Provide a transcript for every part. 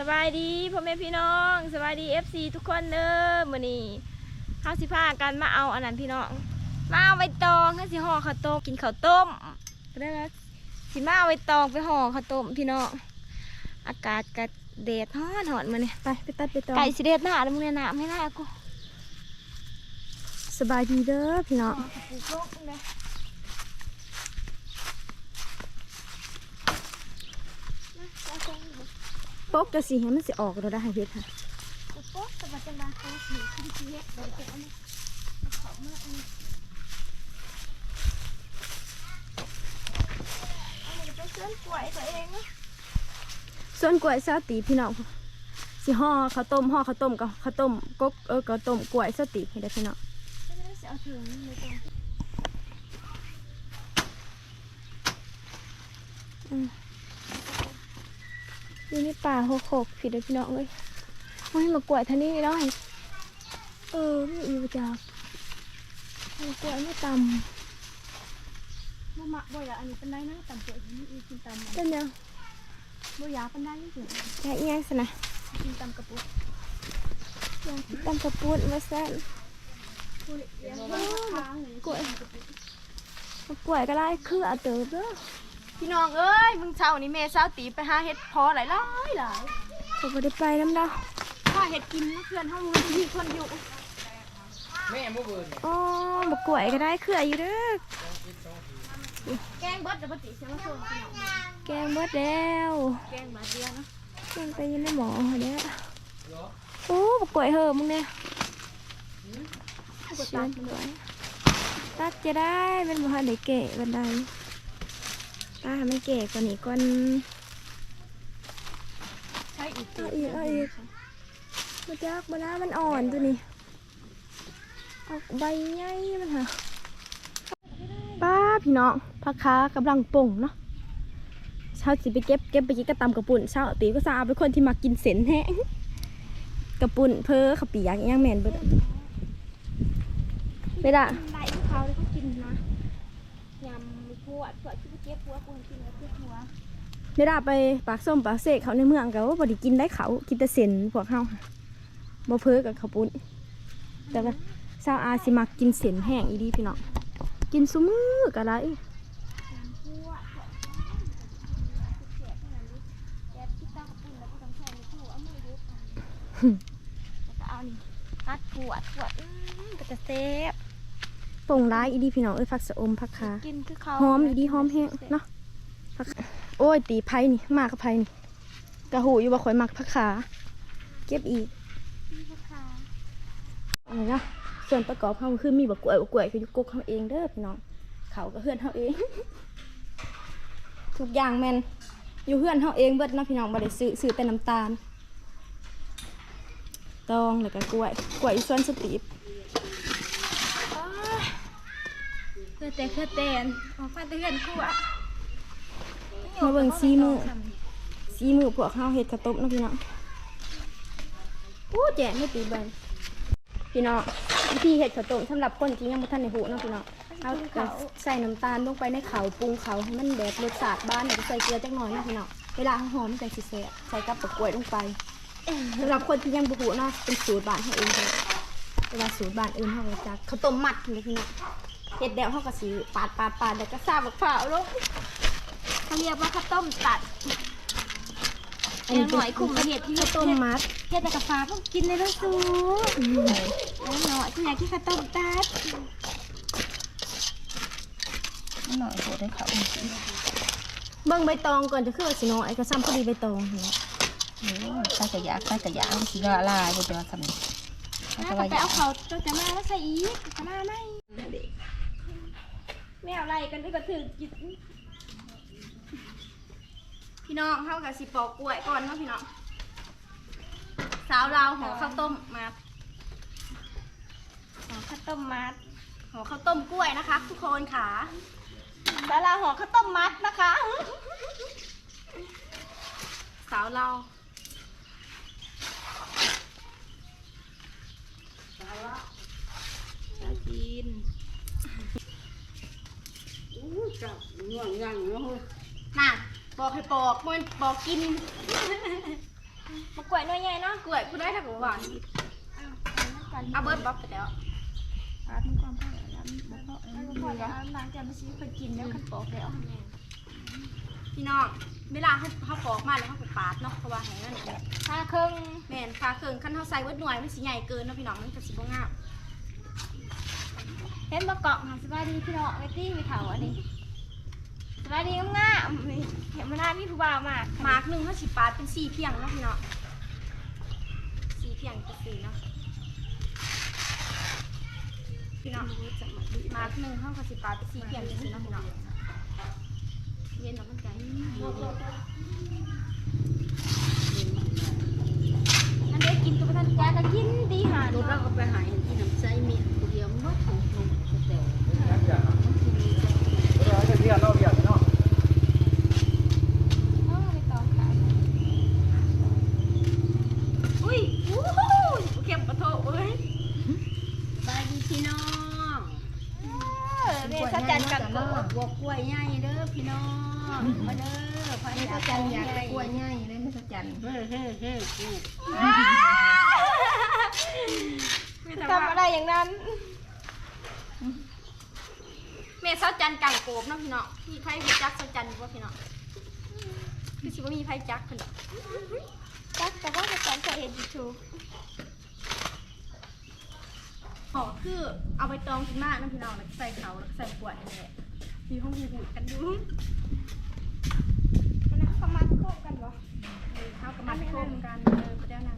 สบายดีพ่อแม่พี่น้องสบายดี FC ทุกคนเด้อมื้อนี้เฮาวสิพากันมาเอาอันนั้นพี่น้อง มาเอาใบตองเฮาสิห่อข้าวต้มกินข้าวต้มก็ได้แล้วสิมาเอาใบตองไปห่อข้าวต้มพี่น้องอากาศก็แดดฮ้อนหอนมาเนี่ยไปไปตัดไปตองไก่สิเดดหน้าแล้วมึงเนี่ยหน้าไม่หน้ากูสบายดีเด้อพี่น้อง ปูโลกเลยโป๊กจะสิให้มันสิออกเราได้ให้เฮ็ดค่ะปูโป๊กสบายจังเลยเขาถือขึ้นที่เฮ็ดเดี๋ยวจะเอาเนี่ยเอาของมาอันนี้เอามันจะเป็นเส้นกล้วยตัวเองนะส่วนกล้วยซาตีพี่น้องสิห่อข้าวต้มห่อข้าวต้มกับข้าวต้มกกเออข้าวต้มกล้วยซาตีให้ได้พี่น้องไม่ได้เอาถึงเลยจ้ะอยู่ในป่าโคกๆพี่เด้อพี่น้องเอ้ยโอ้ยมากล้วยท่านี้น้อยเออไม่อีกจ้ามากล้วยไม่ตบ่มักบ่อยากอันนี้เป็นไรนะต่ำเกิดนี่อีกินตำำเป็นยังบ่อยากเป็นได้จริงแค่เอียงสินะกินตำกระปุกอยากกินตำกระปุ้นมาแซ่บคุยเลี้ยงไว้ค้างเลยกล้วยมากล้วยก็ได้คือเอาเติบเด้อ พี่น้องเอ้ยมึงเช้านี้แม่เช้าตีไปหาเห็ดพอหลายหลายหลายเขาบ่ได้ไปน้ำดาวถ้าเห็ดกินเพื่อนห้องมึงที่คนอยู่แม่บ่เบิ่นอ๋อมากล้วยก็ได้คืออยู่เด้อแกงเบิดเดี๋ยวปฏิเสธมาส่งพี่น้องแกงเบิดแล้วแกงบาดเดียวเนาะแกงไปยินในหมอเด้อโอ้มากล้วยเหอะมึงเนี่ยกดตัดมันเลยตัดจะได้เป็นบ่ทันได้เกะบันได ตาให้มันเกะกว่านี้ก่อนใช้อีกเอาอีกเอาอีกมาจักมาแล้วมันอ่อนตัวนี้เอาใบใหญ่มันหะป้าพี่น้องพักค้ากำลังป่งเนาะเช้าสิไปเก็บเก็บไปกินกระตำกระปุ่นเช้าตีก็สาเป็นคนที่มากินเส้นแห้งกระปุ่นเพอขับปียากอิหยังแมนเบิดไม่ได้ได้ที่เขาเลยเขากินนะยำพวดพวดที่เก็บพวดกูกินแล้วเก็บหัวไม่ได้ไปปากส้มปากเสกเขาในเมืองก็ว่าบไดิกินได้เขากินแต่เส้นพวกเขาค่ะบ่เพอกับข้าวปุ้นแต่ว่าชาวอาสิมักกินเส้นแห้งอีดีพี่น้องกินซุมือก็ได้แล้วก็เอานี่ตัดปวดปวดอื้อก็จะเซฟ ป่งร้ายอีดีพี่น้องเอ้ยผักสะอมผักขากินคือเขาหอมอีดีหอมแห้งเนาะผักโอ้ยตีไผ่นี่มากกับไผ่นี่กระหูอยู่บ่ข่อยมักผักขาเก็บอีกอะไรนะส่วนประกอบเขาคือมีบะกล้วยบะกล้วยก็อยู่กกเขาเองเด้อพี่น้องเขาก็เฮือนเขาเอง ทุกอย่างแม่นอยู่เฮือนเขาเองเบิดเนาะพี่น้องบ่ได้ซื้อซื้อแต่น้ำตาลตองแล้วก็กล้วยกล้วยอีส่วนสตีบ เพื่อแต่เพื่อแต่นออกมาเตือนกูอะมาเบิ่งซีมือซีมือพวกเขาเฮ็ดข้าวต้มนะพี่น้องโอ้แจกไม่ตีเบิ่งพี่น้องวิธีเฮ็ดข้าวต้มสำหรับคนที่ยังบ่ทันได้ฮู้เนาะพี่น้องเอาใส่น้ำตาลลงไปในเขาปรุงเขาให้มันแบบรสชาติบ้านแล้วก็ใส่เกลือจักหน่อยนะพี่น้องเวลาหอมๆจังสิแซ่ใส่กับปะกล้วยลงไปสำหรับคนที่ยังบ่ฮู้เนาะเป็นสูตรบ้านเฮาเองเด้อเวลาสูตรบ้านอื่นเฮาจะเขาต้มมัดนี่พี่น้อง เฮ็ดแล้วเฮาก็สิปาดปาดปาดแล้วก็ซาบักพร้าวลงเขาเรียกว่าข้าวต้มตัดอันนี้หน่อยคุมประเทศที่ข้าวต้มมัดเฮ็ดแต่กาแฟพวกกินเลยแล้วสูแล้วหน่อยที่ไหนที่ข้าวต้มตัดหน่อยโหได้เขาเบิ่งใบตองก่อนจะคือว่าสิน้อยก็ซ้ำพอดีใบตองนั่นแหละใส่กระยาใส่กระยาสิละลายบ่จะว่าทำนี่ใส่ถ้ากระไปยาเอาเขาตัวจะมาแล้วใส่อีกจะมาไหม ไม่เอาอะไรกันด้วยกระถือกินพี่น้องเข้ากับสิปอกกล้วยก่อนเนาะพี่น้องสาวลาวห่อข้าวต้มมาห่อข้าวต้มมัดห่อข้าวต้มกล้วยนะคะ ทุกคนค่ะสาวลาวห่อข้าวต้มมัดนะคะ สาวลาวน่ากิน ง่วงยังเนาะน่ะบอกให้ปอกมันบอกกินวยหน่วยใหญ่เนาะกล้วยกูได้ถ้ากูหวานเอาเบิร์ดบ๊อบไปแล้วปาดมีความพอแล้วบ่พอแล้วบ่พอแล้วหลังจากมันสิเคยกินแล้วคันปอกแล้วพี่น้องเวลาเขาเขาปอกมาแล้วเขาไปปาดเนาะเพราะว่าแห้งนั่นแหละถ้าครึ่งแม่นฟ้าเครื่องขั้นเท่าใส่เวิร์ดหน่วยมันสิใหญ่เกินเนาะพี่น้องมันจะสิบ่งามเห็นบ่เกาะหาสบายดีพี่น้องไอ้ตี้มีเถาอันนี้ สบายดีงามๆนี่เห็นมันน่ามีผู้บ่าวมากมาร์กหนึ่งเขาสิปาดเป็นสี่เพียงเนาะพี่เน้องสี่เพียงจะสี่เนาะพี่เน้องมาร์กหนึ่งเขาก็สิปาดเป็นสี่เพียงจะสี่เนาะพี่เน้องเย็นเนาะมันใจอันเด็กกินตัวท่านยาก็กินดีหาลูดูกเราก็ไปหาเห็นที่น้ำใจเมียคนเดียวมันบ่ถูกลงแต่ เอาไปต่อขาย อุ้ยอู้หูเข็มกระโถเอ้ย บายดีพี่น้อง เออเนี่ยสัจจันกัน เด้ บ่ อบัวกล้วยใหญ่เด้อพี่น้องมาเด้อพระอาจารย์อยากได้กล้วยใหญ่เลยพระอาจารย์เฮ้เฮ้เฮ้กู ทำอะไรอย่างนั้น เมย์เสาจันกังโกบเนาะพี่น้องมีไพ่หูจักเสาจันบ่พี่น้องคือ สิว่ามีไพ่จักเพิ่นดอกจักแต่ว่าจะตอนจะเห็นยูทูบอ๋อคือเอาไปตองขึ้นมาเนาะพี่น้องแล้วก็ใส่เขาแล้วก็ใส่ขวดนี่แหละมีห้องหูดกันอยู่มันนะประมาณโคกกันบ่เออเข้ากับมันโคมกันเออก็ได้นะ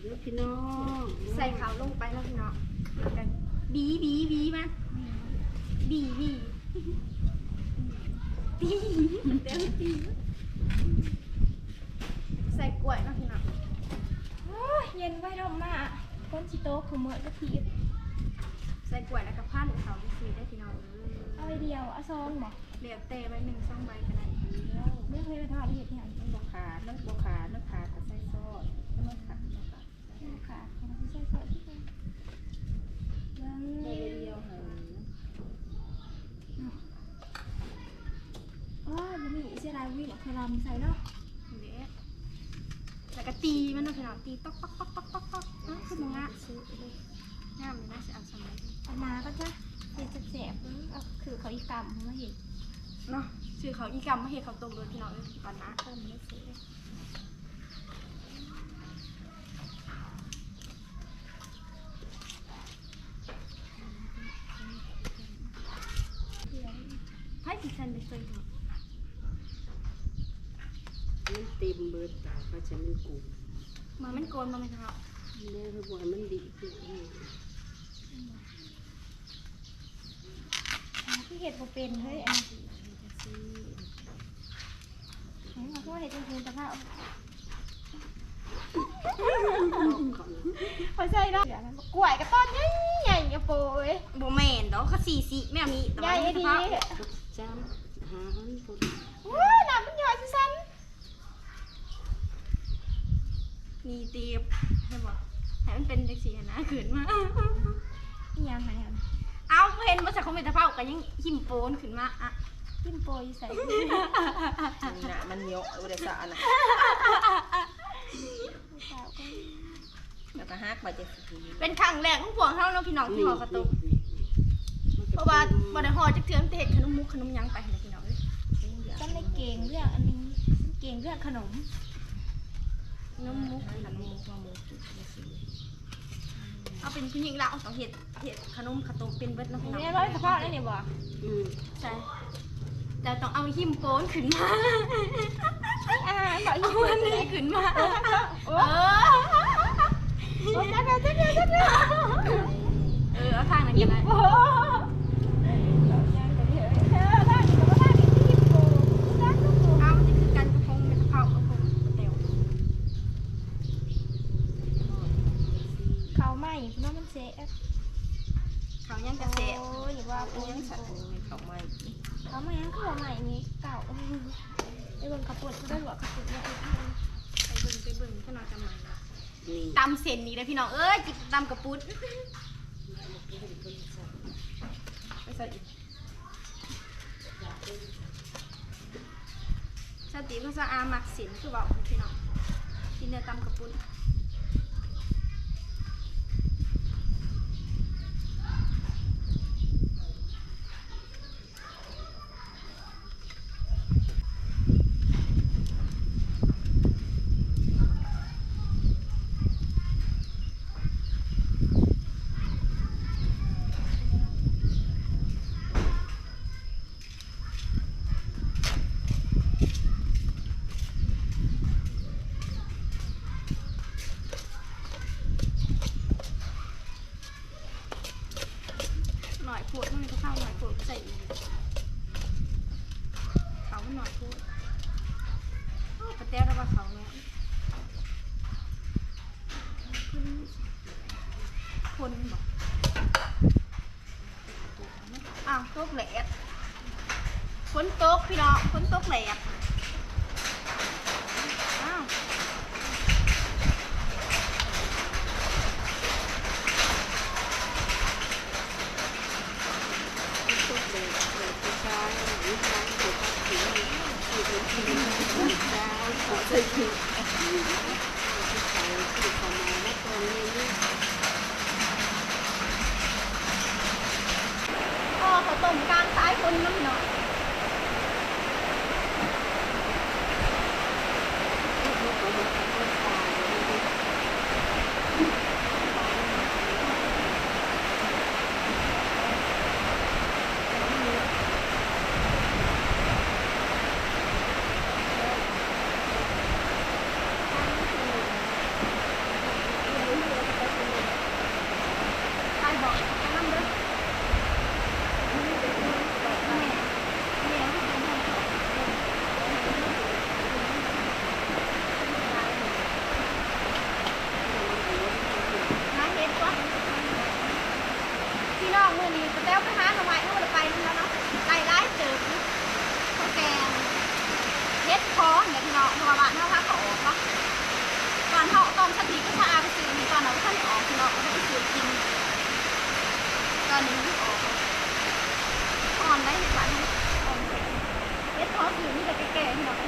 เด้อพี่น้องใส่เขาลงไปเนาะพี่น้องแล้วกันบีบีบีมันบีบี บีเต็มบีใส่กล้วยเนาะพี่น้องโอ้ยเย็นไว้ดอมมากคนชิโตคือเมื่อก็ทีบใส่กล้วยแล้วก็พันเขาไปซื้อได้พี่น้องเอเอาอไอเดียวเอาซองบอกเรียบเตะไปหนึ่งสองใบก็ได้เรื่องเลยไปทอดเห็ดเนี่ยมันบ่ขาดมันบ่ขาดมันขาดก็ใส่ซอสมันขาดบ่ขาดค่ะของที่ใส่ซอสที่เป็นยังเดียวเหรออ๋อมันมีเสียดายวิ่งเคยลำใส่เนาะเดี๋ยวแล้วก็ตีมันเนาะพี่น้องตีต๊อกต๊อกต๊อกต๊อกต๊อกต๊อกเออคือมึงอะงามเลยนะจะเอาสมัยเอามาก็จะเห็ดแสบๆเอาคือเขาอีกกรรมมาเห็ดเนาะซื้อเขาอีกรรมมาเห็ดเขาตรงเลยพี่น้องเอ้ยตอนนะต้มไม่เสียไพ่สิฉันไปซื้อเถอะ มันเต็มเบิดตาเพราะฉะนั้นกูมามันโกนมาไหมครับเด้อคือบ่ให้มันดีขึ้นเองที่เห็ดโบเป็นเฮ้ยอันนี้เห็นเขาพูดเห็ดจริงๆแต่ว่าพอใช่แล้วกล้วยกับต้นใหญ่ๆกระโปยโบแมนดอกเขาสี่สี่แม่มีใหญ่ดีเฉพาะจำหาหันพุ่นว้าหามันย่อยสั้น มีเตียบให้บอกให้มันเป็นจังสีนะขืนมาๆนี่ยังไงอะเอาเห็นว่าจากคอมเมนต์เผากันยังหิมโปนขึ้นมาอะจิ้มโปยใส่น่ะมันเหนียวเอาได้สะน่ะแล้วก็ฮักไปจะสิเป็นครั้งแรกของพวกเขาเนาะพี่น้องที่หอกระตุกเพราะว่าบ่ได้ห่อจักเทือนแต่เห็ดขนมมุกขนมหยังไปให้พี่น้องเลยก็ไม่เก่งเรื่องอันนี้เก่งเรื่องขนมข นมมุกขนมมุกเอาเป็นผู้หญิงละเอาสองเห็ดเห็ดขนมขนมเป็นเบิดเนาะพี่น้องเนี่ยร้อยเฉพาะเลยเนี่ยบอกอืมใช่แต่ต้องเอาหิมโปนขึ้นมาอ่าขออีเอากคอันนนึนี้งขึ้นมาโอ้เออโหจัดเลยจัดเลยจัดเลยเออเอาทางนั้นก็ได้โอ้โห ปุ้นไปใส่อีกสติภาษาอามักสินคือบอกพี่น้องกินเนื้อตำกระปุ้น นบอกอ้าวตกแหลกฝนตกพี่น้องฝนตกแหลก ประมาณเท่าพักเขออตอนเขาตอนสติก็ชาไปซื้อตอนเราท่านออกเราก็ไปซื้อกิน ตอนนี้ออกตอนได้หนึ่งวันออกเสร็จเอสทอสอยู่นี่แต่แก่ๆเราไม่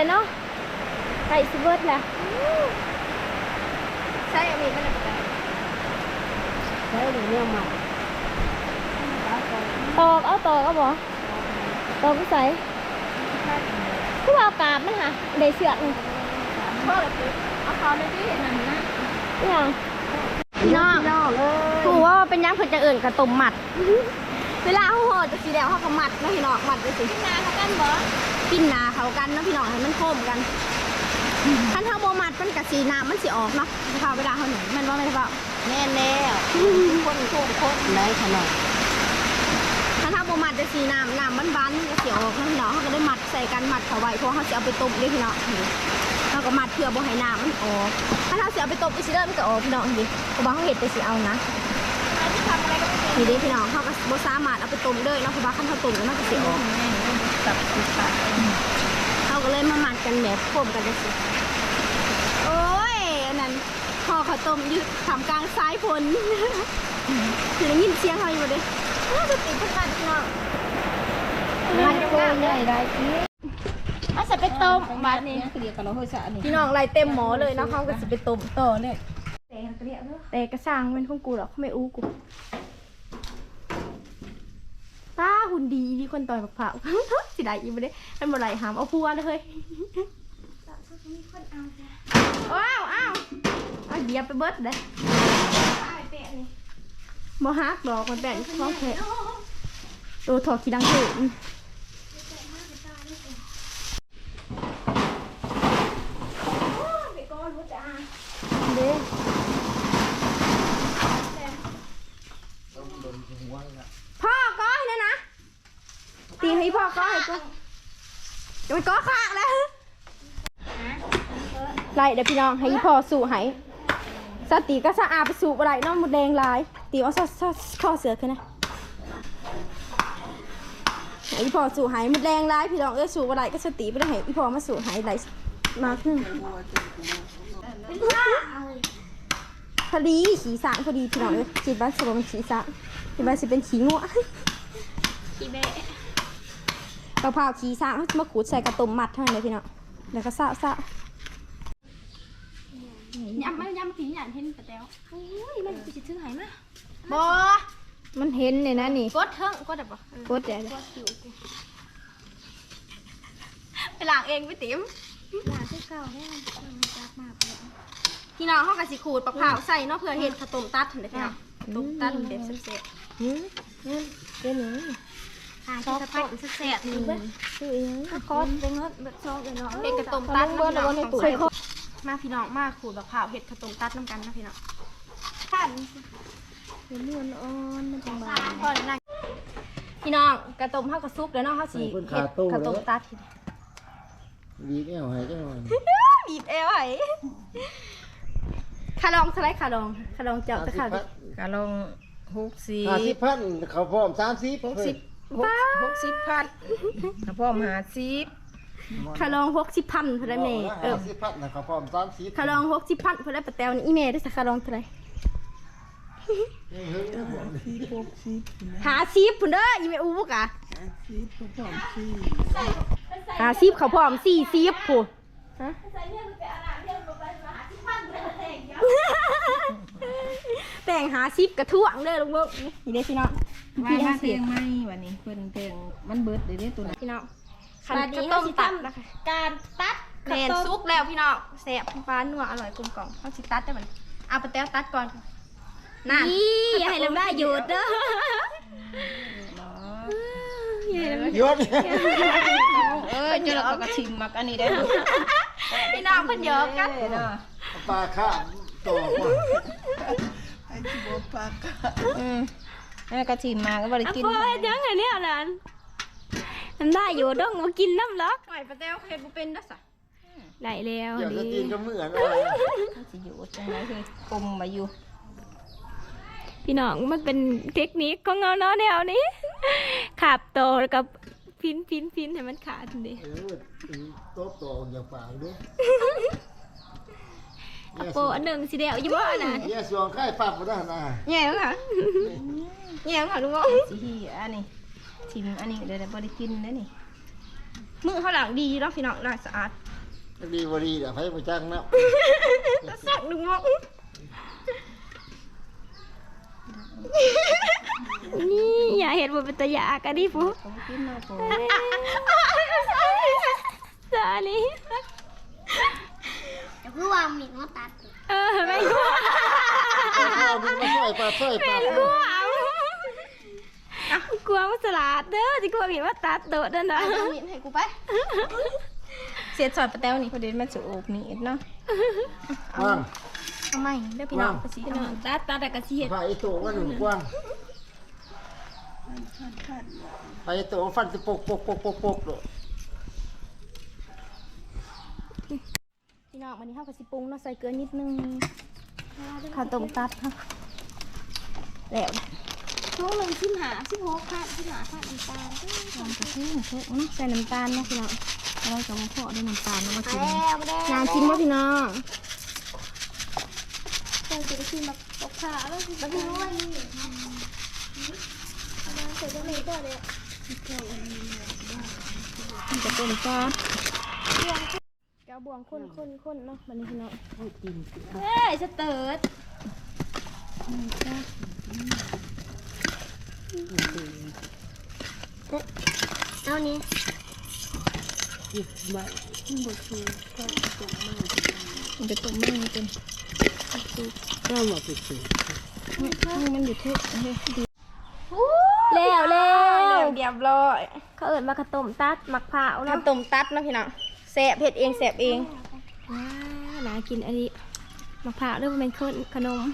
เลยเนาะไปสิเบิร์สแหละใช่ยังมีอมันอะไรใช่หรือเรื่องใหม่ตอกเอาตอกเอาบ่ตอกก็ใส่ผู้เอากาบมันคะเดเสือกพ่อเอาเขาเลยที่นั่นนะนี่างน้องน้องเออกูว่าเป็นยังเผื่อจะเอื่นกระตุ่มหมัด เวลาเขาโอดจะสีแดงเขาขมัดไม่เห็นหรอกหมัดเลยสินาเขากันบ่ ปิ้นหนาเขากันเนาะพี่น้องให้มันโค้มกันคันเท้าโบหมัดมันกับสีน้ำมันสีออกเนาะเท้าเวลาเขาหนึ่งมันว่าไม่ได้เปล่าแน่แล้วคนโคนโคนได้ขนาดคันเท้าโบหมัดจะสีน้ำน้ำมันบานก็เสียออกเนาะพี่น้องเขาก็ได้หมัดใส่กันหมัดเขาไว้เพราะเขาจะเอาไปต้มด้วยพี่น้องนี่เขาก็หมัดเพื่อบ่ให้น้ำมันออกถ้าเขาเสียเอาไปต้มไปสิเด้อมันก็ออกพี่น้องดิเพราะว่าเขาเห็ดไปสิเอานะที่ทำอะไรก็ไม่เป็นนี่เด้พี่น้องเขาก็บ่สามารถเอาไปต้มเลยเนาะเพราะว่าคันเขาต้มแล้วมันก็สิออก ตับติดปากเขาก็เลยมาหมัดกันแบบโค้มกันจังสิโอ้ยอันนั้นพอเขาวต้มอยืดทำกลางซ้ายฝนคือได้ยินเสียงเขาอยู่เด้น่าจะติดพัดพัดพี่น้องมันโคนใหญ่ได้ที่เอาใส่ไปต้มบาดนี้เรียกกันเราเฮ้ยสะนี่พี่น้องไล่เต็มหมอเลยเนาะเขาก็สิไปต้มต่อเนี่ยแต่เกลียดเด้อแต่กระซังเป็นของกูหรอกเขาไม่อู้กูป้า หุ่นดีที่คนต่อยบักเผาสิได้อีกบ่ได้มันบ่ไหลหามเอาพัวเลยเฮ้ยอาจ้าวอ้าวเอาเหยียบไปเบิดเด้ตายเตะนี่บ่ฮักดอกมันแบ่งท้องแผลตัวถอดขี้ดังถึงเด้พ่อก้อยนะนะ ตีให้พ่อก้อยกูจะไปก้อข้างแล้วไล่เดี๋ยวพี่น้องให้พ่อสู่ให้สติก็สะอาดไปสู่อะไรน้องมดแดงลาย ตีเอาซอซอข้อเสือขึ้นนะให้พ่อสู่หายมดแดงลายพี่น้องเอ้ยสู่อะไรก็สติไปได้ให้พี่พ่อมาสู่หายไหลมาขึ้นพอดีขี่สางพอดีพี่น้องเอ้ยคิดว่าสิบ่เป็นขี่สางคิดว่าสิเป็นขี่งัวขีเบะ กะเพราขี่สางเขาจะมาขูดใส่กระตุ่มมัดเท่านั้นเลยพี่น้องแล้วก็ซะซะยำมันยำผีหยันเห็นกระเตวอุ้ยมันกูจะถือหายมาบอมันเห็นเลยนะนี่กดเถิงกดได้ปะกดเดี๋ยวกดอยู่กูไปล้างเองไปติ๋มหลานที่เก่าได้มันจับมากเลยพี่น้องเขากะสิขูดปลาเผาวใส่เนาะเพื่อเห็ดข้าวต้มตัดเห็นไหมพี่น้องข้าวต้มตัดแบบเสียอืมเดี๋ยวนี้ หาที่กระตมแซ่บๆนี่เว้ยคืออีหยังถ้าคอสเบิ่งเงินเบิดซองเลยเนาะๆเห็ดข้าวต้มตัดเนาะพี่น้องต้องใส่มาพี่น้องมาขูดปลาเผาวเห็ดข้าวต้มตัดน้ำกันนะพี่น้องท่านเดี๋ยวนี้มันอ่อนมันจังบาพอแล้วนะพี่น้องกระต้มข้าวกระซุปแล้วเนาะข้าวสีเห็ดข้าวต้มตัดวีแก้วหายจังหน่อยบีบเอวไอ้คาลองสไลด์คาลองคาลองเจ้าตะขาบกะลงหกสิบห้าสิบพันเขาพร้อมสามสิบหกสิบ หกหกสิบพันกระเพาะมหาสิบคาลองหกสิบพันเท่าไหรแม่เออห้าสิบพันเขาพร้อมสามสิบคาลองหกสิบพันเท่าไหรปะแตวนี่อีเมลได้สักคาลองเท่าไหรหาซีบพุ่นเด้ออีเมลอูบุกอะหาซีบเขาพร้อมสี่ซีบพุ่นฮะแต่งหาซีบกระท่วงเด้อลุงเบิ้งนี่เด้อพี่น้อง ว่าพี่มาห้าเตีสิยบงไหมวันนี้เพิ่นเตียงมันเบิดเดี๋ยวนี้ตัวนั้นพี่น้องขันบัดกระนี้ต้เขามสิตัตัดดนะนะคะการตัดแมนซุกแล้วพี่น้องแซ่บฟ้านัวอร่อยกลมกล่อมเขาสิตัดได้มันเอาไปแต้วตัดก่อนนั่นนี่อย่าให้เราได้หยุดเด้อยศเอ้ยเจอแล้วก็กระชิมมักอันนี้ได้พี่น้องเพิ่นเยอะกันเนาะปลาข้ามต่อว่าอืมแล้ วกระชิมมาก็บ่ได้กินโอ้ยยังไงเนี่ยนั่นมันได้อยู่ต้องมากินน้ำล็อกหน่อยไปแต้วเฮ็ดบ่เป็นเด้อสะได้แล้วเดี๋ยวดีจะกินก็เหมือนอะไรสิอยู่จังไดคือกลมมาอยู่พี่น้องมันเป็นเทคนิคของเงาเนาะแนวนี้ขับโตแล้วกับพินพินพินให้มันขาดดิ เออโต๊ะต่ออย่างปากด้วย โปอันหนึ่งสิเดียวอยี่บ่น่ะเนี่ยส่วนไข่ปับมาได้นะแย่ค่ะแย่ค่ะลุงสิฮีอันนี้ชิมอันนี้เดี๋ยวได้บ่ได้กินเด้อนี่มือเขาหลังดีเนาะพี่น้องน่าสะอาดดีวดีเดี๋ยวให้ไปจ้างนะแล้วสักลุงนี่อย่าเห็นว่าเป็นตะยากกันดิฟูผมกินมาโผสาลี จะคือว่ามีน้องตัดเออแม่งกูเอามึงมาช่วยปลาช่วยปลากูเอากลัวมันสลัดเด้อที่กลัวมีว่าตัดโดดเด้อนะเอามีดให้กูไปเสียดสอดปลาแต้วนี่พอดีมันจะโอกนี่เนาะว่างทำไมเด้อพี่น้องภาษีพี่น้องตัดตัดแต่กระเทียมไฟโตก็หนึ่งกว้างไฟโตฟันจะปกปกปกปกปกเลย พี่น้องวันนี้ข้าวภาษีปรุงเนาะใส่เกลือนิดนึงข้าวต้มตัดค่ะแล้วช่วงหนึ่งสิบหาสิบหกพันสิบหาพันน้ำตาลลองไปซื้อเถอะใส่น้ำตาลเนาะพี่น้องเราจะมาเพาะด้วยน้ำตาลเนาะมากินแล้วแล้วงานกินว่าพี่น้องเราจะได้กินแบบตกขาแล้วมันไม่รู้ว่านี่เสร็จแล้วเลยก็เลยมันจะต้มซอสแก้วบวงข้นข้นข้นเนาะวันนี้พี่น้องเฮ้ยสเติร์ดเอานี้มันจะต้มมันเป็นข้าวมาติดสิให้มันอยู่ที่เฮ้ยดีแล้วแล้แล้ววเรียบร้อย เขาเอิญมากระต้มตัดหมักเผาข้าแล้ววต้มตัดเนาะพี่น้อง แซ่บเผ็ดเองแซ่บเองว้าน่ากินอันนี้หมักเผาเรื่องเป็นคนขนม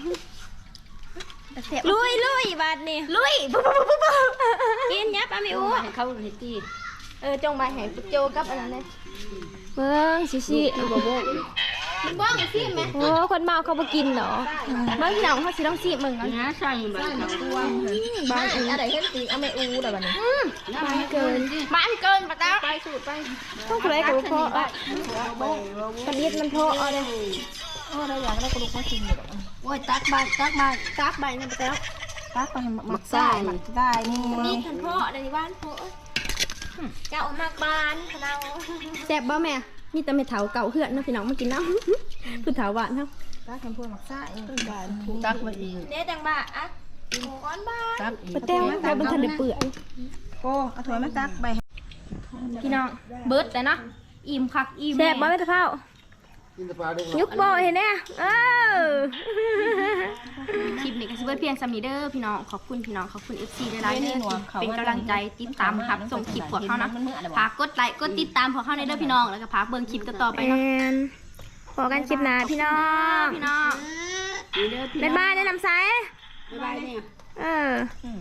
แซ่บลุยลุยบาดนี่ลุยปุ๊บปุ๊บปุ๊บปุ๊บกินยับอามิอูให้เขาเห็ดตีเออจงใบแห่งโจกับอันนั้นเลยเบิ้งชิชิ มันบ้องสิแม่โอ้คนเมาเขาบ่กินเหรอบ้างพี่น้องเขาสิต้องสิมึงเนาะนะใส่แบบตัวบ้านอะไรเฮ็ดสิเอาไม่อูแต่บัดนี้บ้านเกินบ้านเกินปะตาไปสูตรไปต้องอะไรกับพ่ออะปนิดมันพอเอาเลยโอ้เราอยากได้กระดูกมากินอยู่โอ้ยตักใบตักใบตักใบนั่นไปแล้วตักไปหมักใส่หมักใส่นี่นี่ขันพ่อในบ้านพ่อเจ้าออกมากบ้านเราแซ่บบ่แม่ นี่แต่ไม่เถาเก่าเฮือนเนาะพี่น้องมากินน้ำผู้เถาหวานเนาะตักทำพวกหมักใส่ตักมาอีกเน่ดังบ้าอะก้อนบ้านตักอีกปะแต้วแต้วบนทันได้เปื่อยโอ้เอาถั่วมาตักไปพี่น้องเบิร์ดแต่เนาะอิ่มคักอิ่มแซ่บบ่ไม่ตะเภา กินแต่ปลาได้ยุกบ่เห็นแน่เออ คลิปนี้ก็สิเบิดเพียงสามีเด้อพี่น้อง ขอบคุณพี่น้อง ขอบคุณ FC ได้หลายๆเด้อที่เป็นกำลังใจติดตามครับ ส่งคลิปพวกเขานะฝากกดไลค์ กดติดตามพวกเขาในเด้อพี่น้อง แล้วก็ฝากเบิ่งคลิปต่อๆไปแอเนาะนพอกันคลิปหน้าพี่น้อง พี่น้อง บ๊ายบายแนะนำไซส์บ๊ายบายเนี่ยเออ อืม